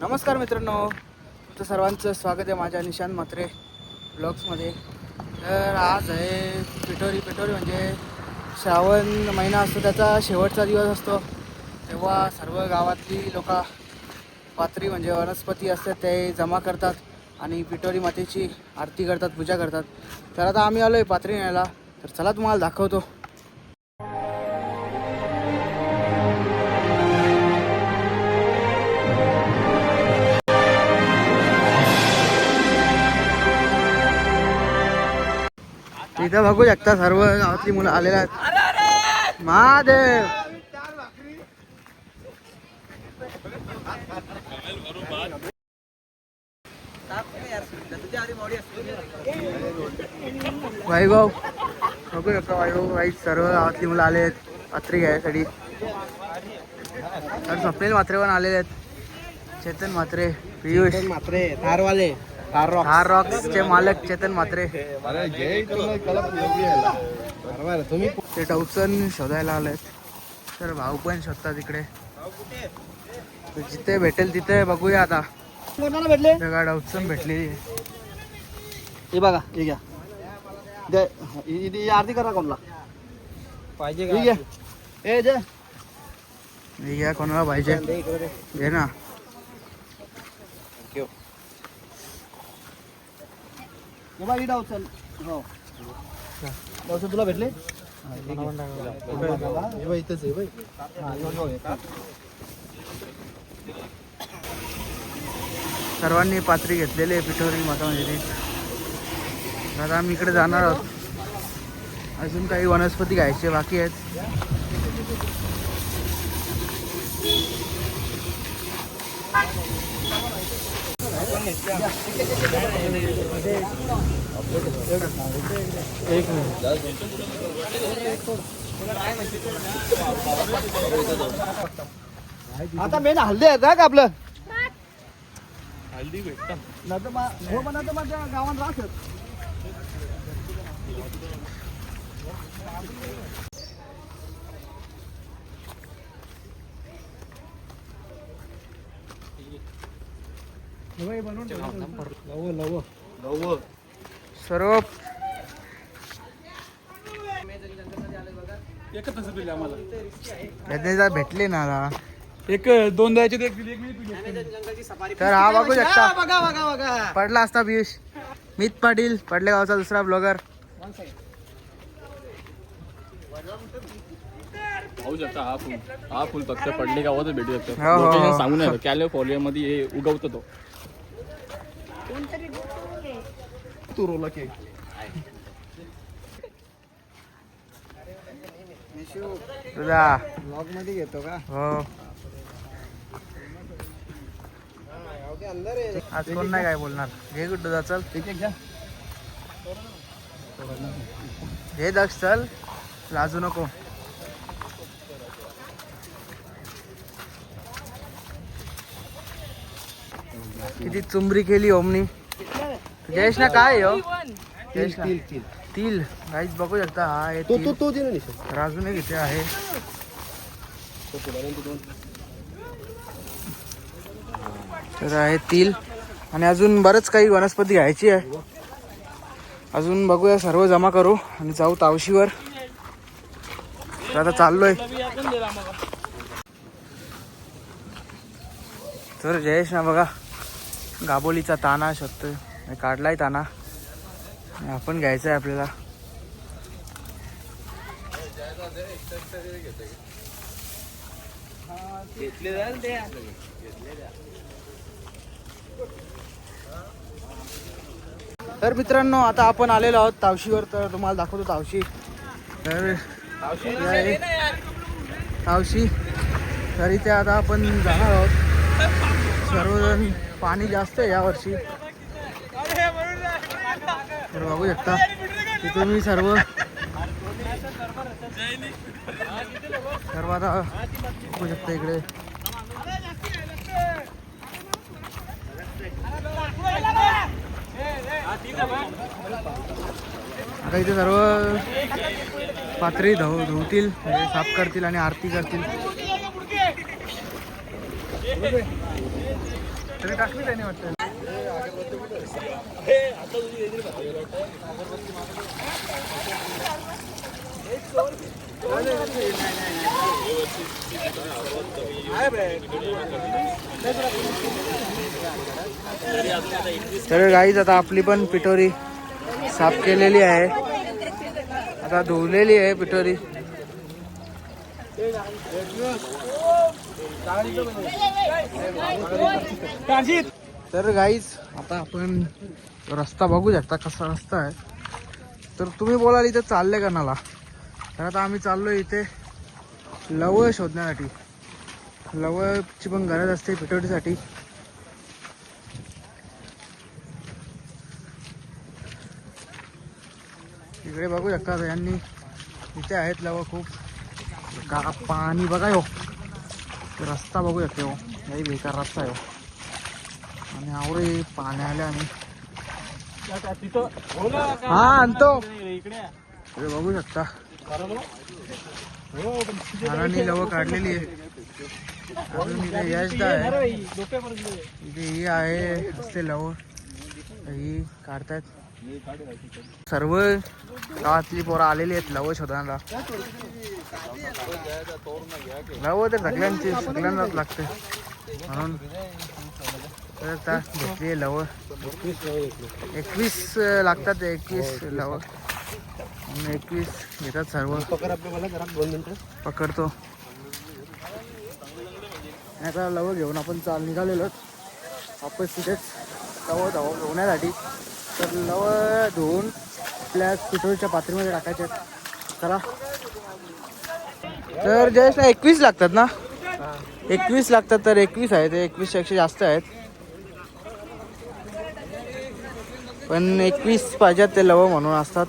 नमस्कार मित्रांनो. तुमचं सर्वांचं स्वागत आहे माझ्या निशांत म्हात्रे ब्लॉग्समध्ये. तर आज आहे पिठोरी पिठोरी म्हणजे श्रावण महिना असतो त्याचा शेवटचा दिवस असतो. तेव्हा सर्व गावातली लोक पात्री म्हणजे वनस्पती असतात ते जमा करतात आणि पिठोरी मातेची आरती करतात पूजा करतात. तर आता आम्ही आलो आहे पात्री न्यायला. तर चला तुम्हाला दाखवतो. इथं बघू शकता सर्व गावातली मुलं आलेले आहेत. महादेव! वैभव! बघू शकता वैभव वाईट सर्व गावातली मुलं आले आहेत. अत्री घ्यायसाठी. तर स्वप्नील मात्रे पण आलेले आहेत. चेतन मात्रे पियुष. मात्रे थारवाले तार रॉक हार रॉक्सचे मालक चेतन बरोबर तुम्ही ते टवसन शोधायला आलेत. तर भाऊ पण शोधतात इकडे. तर जिथे भेटेल तिथे बघूया आता. कोणाला भेटले जगा डवसन भेटली. हे बघा हे घ्या. दे आरती करा कोणला. पाहिजे जे. हे घ्या कोणाला पाहिजे. घे ना. हो तुला भेटले? इथंच आहे बाई सर्वांनी पात्री घेतलेली आहे पिठोरी माता मंदिरी आता आम्ही इकडे जाणार आहोत. अजून काही वनस्पती घ्यायचे बाकी आहेत. एक मिनिट आता मेन हल्दी आहे का आपलं? हल्दी भेटत. हो म्हणा तर माझ्या गावात राहत लव लव लव सर्व एकच दिली आम्हाला. भेटले ना आता. एक दोन द्यायचे. तर हा बघू शकता. बघा बघा बघा. पडला असता पियुष. मित पाटील पडले गावचा दुसरा ब्लॉगर पाहू शकता हा फुल हा फुल फक्त पडले गावातच भेटू शकतो. हो, हो, हो. सांगू नये कॅलिफोर्निया मध्ये हे उगवतो तो. तू रोला केक. तुझा ब्लॉगमध्ये घेतो का? हो. आज कोण नाही काय बोलणार? घे कुठं जा चल. एक एक घ्या. हे दक्ष चल. लाजू नको. किती चुंबरी केली ओमनी. जयेश ना काय हो? जयेश तिल काहीच बघू शकता हा हे तू तू तू दे ना निशा. तर अजून एक इथे आहे. तर आहे तिल आणि अजून बरंच काही वनस्पती घ्यायची आहे. अजून बघूया सर्व जमा करू आणि जाऊ तावशीवर. तर आता चाललोय. तर जयेश ना बघा. गाबोलीचा ताना शोधतोय काढलाय ताना. आपण घ्यायचा आहे आपल्याला. तर मित्रांनो आता आपण आलेलो आहोत तावशीवर तर तुम्हाला दाखवतो तावशी. तर तावशी. तर इथे आता आपण जाणार आहोत. सर्वजण पाणी जास्त आहे यावर्षी. तर बघू शकता तिथे मी सर्व सर्व आता बघू शकता इकडे. आता इथे सर्व पात्री धव धुवतील म्हणजे साफ करतील आणि आरती करतील. तरी टाकली त्याने वाटतं? गाईज आता आपली पण पिठोरी साफ़ केलेली आहे. आता धुवलेली आहे पिठोरी. तर गाईज आता आपण रस्ता बघू शकता कसा रस्ता आहे. तर तुम्ही बोलाल इथे चालले का नाला? तर आता आम्ही चाललो इथे लवळ शोधण्यासाठी. लवळची पण गरज असते पिटवटीसाठी इकडे बघू शकता यांनी इथे आहेत लवळ खूप. का पाणी बघा हो रस्ता बघू शकते हो बेकार रस्ता आहे हो. आणि आवरे पाण्या आले आम्ही हा आणतो. इकडे बघू शकता. झाडांनी लव काढलेली आहे. अजून इथे यशदा आहे. इथे ही आहे असते लव. ही काढतायत. सर्व गावातली पोरं आलेली आहेत लव शोधायला. लव तर सगळ्यांची सगळ्यांनाच लागते. म्हणून तर घेतली लव. एकवीस लागतात एकवीस लव. एकवीस घेतात सर्व. पकडतो. नाही आता लव घेऊन आपण चाल निघालेलो वापस तिथेच लव धाव धुवण्यासाठी तर लव धुवून आपल्या पिठोरीच्या पातळीमध्ये टाकायचे आहेत. चला. तर जस्ट एकवीस लागतात ना? एकवीस लागतात तर एकवीस आहेत. एकवीस एकशे जास्त आहेत. पण एकवीस पाहिजेत ते लव म्हणून असतात.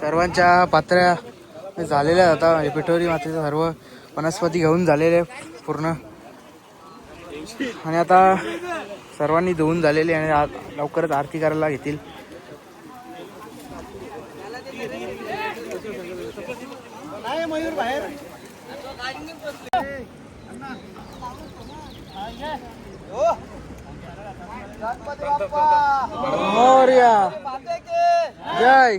सर्वांच्या पात्र्या झालेल्या आता. पिठोरी मातेचं सर्व वनस्पती घेऊन झालेले पूर्ण. आणि आता सर्वांनी धुवून झालेली आणि आ- लवकरच आरती करायला घेतील मोरया. जय.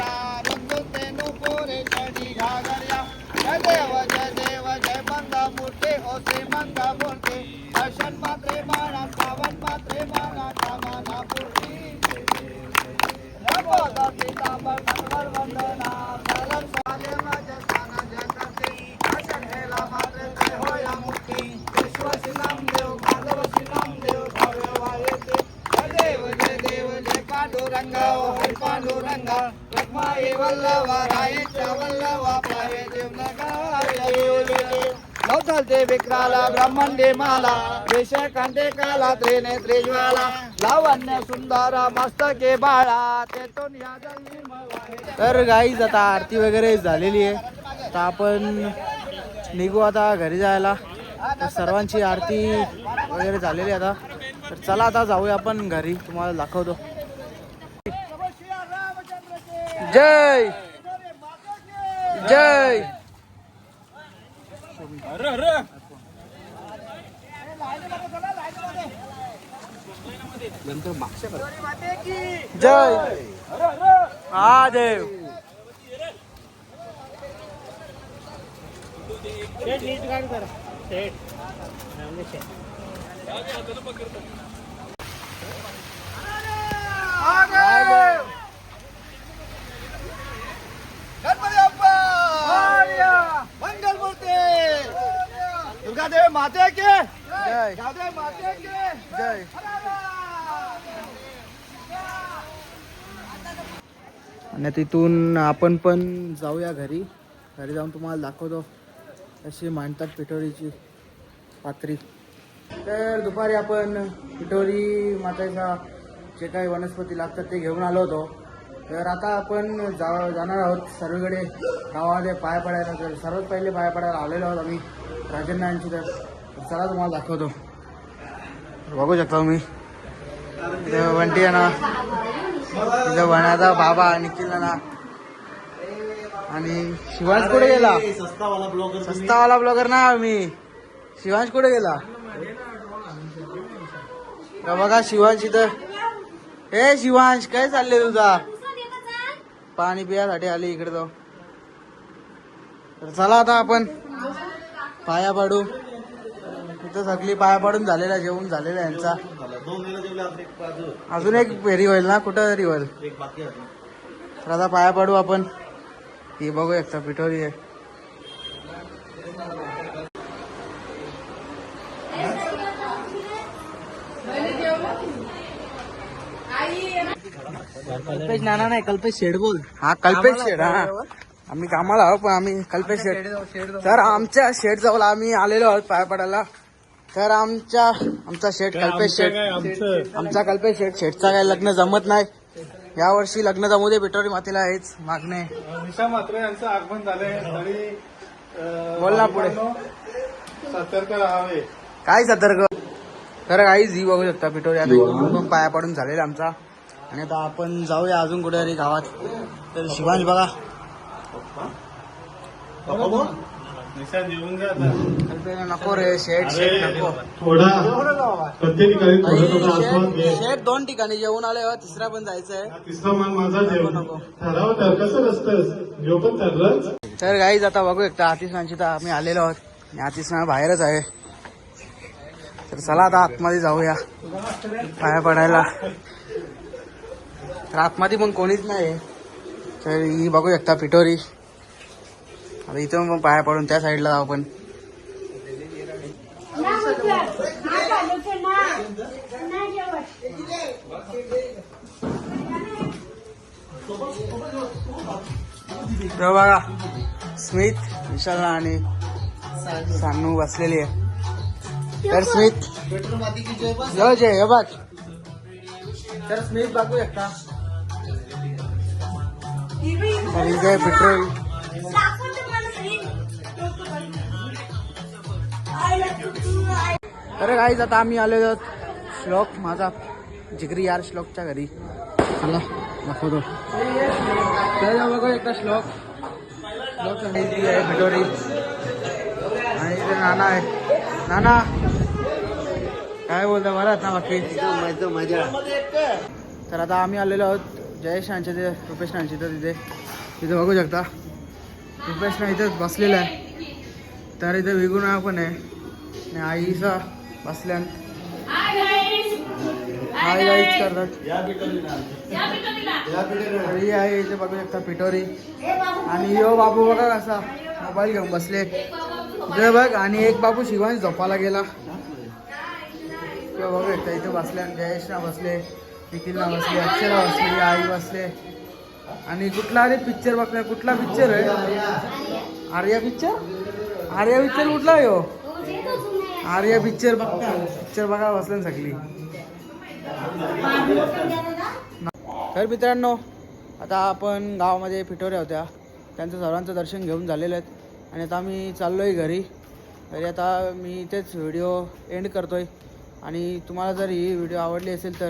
चालते विक्राला ब्रह्मंडे माला देश कांते काला त्रिनेत्री ज्वाला लावण्य सुंदर मस्तके बाळा तेतून या तर गाईज आता आरती वगैरे झालेली आहे. तर आपण निघू आता घरी जायला. तर सर्वांची आरती वगैरे झालेली आहे आता. तर चला आता जाऊया आपण घरी. तुम्हाला दाखवतो. जय। जय। जय। महादेव। महादेव। गणपती मूर्ती दुर्गादेव माते के। जय। गावदेव माते जय। आणि तिथून आपण पण जाऊया घरी. घरी जाऊन तुम्हाला दाखवतो अशी मांडतात पिठोरीची पात्री तर दुपारी आपण पिठोरी माताचा जे काही वनस्पती लागतात ते घेऊन आलो होतो. तर आता आपण जा जाणार आहोत सर्वीकडे. गावामध्ये पाया पडायला तर सर्वात पहिले पाया पडायला आलेलो आहोत आम्ही. राजन्नांची तर तर. चला तुम्हाला दाखवतो. बघू शकता तुम्ही. वंटी ना. इथं वण्याचा बाबा निखिल ना आणि शिवांश कुठे गेला? सस्तावाला ब्लॉगर सस्तावाला ब्लॉगर ना मी शिवांश कुठे गेला? बघा शिवांश इथं. ए शिवांश काय चाललंय तुझा? पाणी पियासाठी आली इकडे जाऊ. तर चला आता आपण पाया पाडू. इथं सगळी पाया पाडून झालेला जेवण झालेला यांचा. अजून एक फेरी होईल ना कुठं तरी होईल. तर आता पाया पाडू आपण. ही बघू एकटा पिठोरी आहे. कल्पेश नाना नाही कल्पेश शेड बोल. हा कल्पेश शेड हा. आम्ही कामाला आहोत पण आम्ही कल्पेश शेड तर आमच्या शेड जवळ आम्ही आलेलो आहोत पाया पडायला तर आमच्या आमचा शेड कल्पेश शेड आमचा? कल्पेश शेड शेडचा काय लग्न जमत नाही. या वर्षी लग्न जमू दे पिठोरी मातेला हेच मागणे. निशा मात्र यांचं आगमन झालंय. तरी बोल ना पुढे. सतर्क राहावे. काय सतर्क? तर काही जी बघू शकता पिठोरी आता पाया पडून झालेला आमचा. आणि आता आपण जाऊया अजून कुठेतरी गावात. तर शिवांश बघा. नको रे शेड शेड नको. शेड दोन ठिकाणी जेवून आले हो, तिसरा पण जायचंय. हा तिसरा मान माझा तर तर गाईज आता बघू एकदा आतिशनांची तर आम्ही आलेलो आहोत. आणि आतिशना बाहेरच आहे. तर चला आता आतमध्ये जाऊया. पाया पडायला. तर आतमध्ये पण कोणीच नाही. तर ही बघू शकता पिठोरी. आता इथून पण पाया पडून त्या साईडला जाऊ आपण. बघा स्मित विशाल आणि सानू बसलेली आहे. तर स्मित जय जय हे बघ. तर स्मित बघू शकता. इथे पेट्रोल अरे काहीच आता आम्ही आलेलो आहोत श्लोक माझा जिगरी यार श्लोकच्या घरी. चला दाखवतो. तर बघा एकदा श्लोक. श्लोक आहे आणि नाना आहे. नाना! काय बोलता मला ना बाकी? मजा. तर आता आम्ही आलेलो आहोत जयेश नांचे ते रुपेश नांचे तर तिथे तिथे बघू शकता. रुपेश ना इथेच बसलेला आहे. तर इथे विगुणा पण आहे. आणि आईचा बसल्या आई गाईच करतात. ही आहे इथे बघू शकता पिठोरी. आणि यो बाबू बघा कसा मोबाईल घेऊन बसले. इथे बघ आणि एक बाबू शिवांश झोपाला गेला. किंवा बघू शकता इथे बसल्या जयेशना बसले. निखिलना बसले अक्षरा बसली आई बसले. आणि कुठला अरे पिक्चर बघला कुठला पिक्चर आहे? आर्या पिक्चर आर्या पिक्चर कुठला आहे हो? आर्या पिक्चर बघता. पिक्चर बघा बसले ना सगळी तर मित्रांनो आता आपण गावामध्ये पिठोऱ्या होत्या. त्यांचं सर्वांचं दर्शन घेऊन झालेलं आहेत. आणि आता आम्ही चाललो आहे घरी. तरी आता मी इथेच व्हिडिओ एंड करतो आहे आणि तुम्हाला जर ही व्हिडिओ आवडली असेल तर